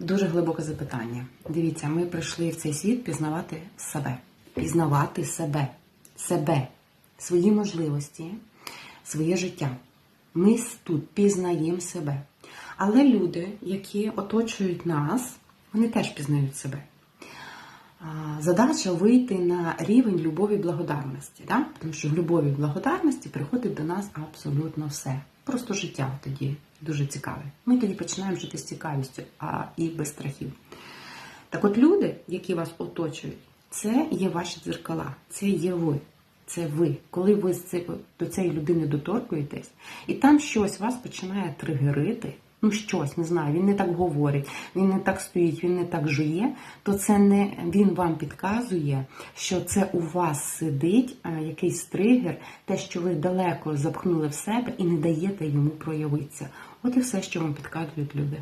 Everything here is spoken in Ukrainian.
Дуже глибоке запитання. Дивіться, ми прийшли в цей світ пізнавати себе, пізнавати себе, себе, свої можливості, своє життя. Ми тут пізнаємо себе. Але люди, які оточують нас, вони теж пізнають себе. Задача вийти на рівень любові і благодарності, да? тому що в любові і благодарності приходить до нас абсолютно все. Просто життя тоді дуже цікаве. Ми тоді починаємо жити з цікавістю, а і без страхів. Так от люди, які вас оточують, це є ваші дзеркала, це є ви. Це ви. Коли ви до цієї людини доторкуєтесь, і там щось вас починає тригерити, ну щось, не знаю, він не так говорить, він не так стоїть, він не так жує, то це не він вам підказує, що це у вас сидить якийсь тригер, те, що ви далеко запхнули в себе і не даєте йому проявитися. От і все, що вам підказують люди.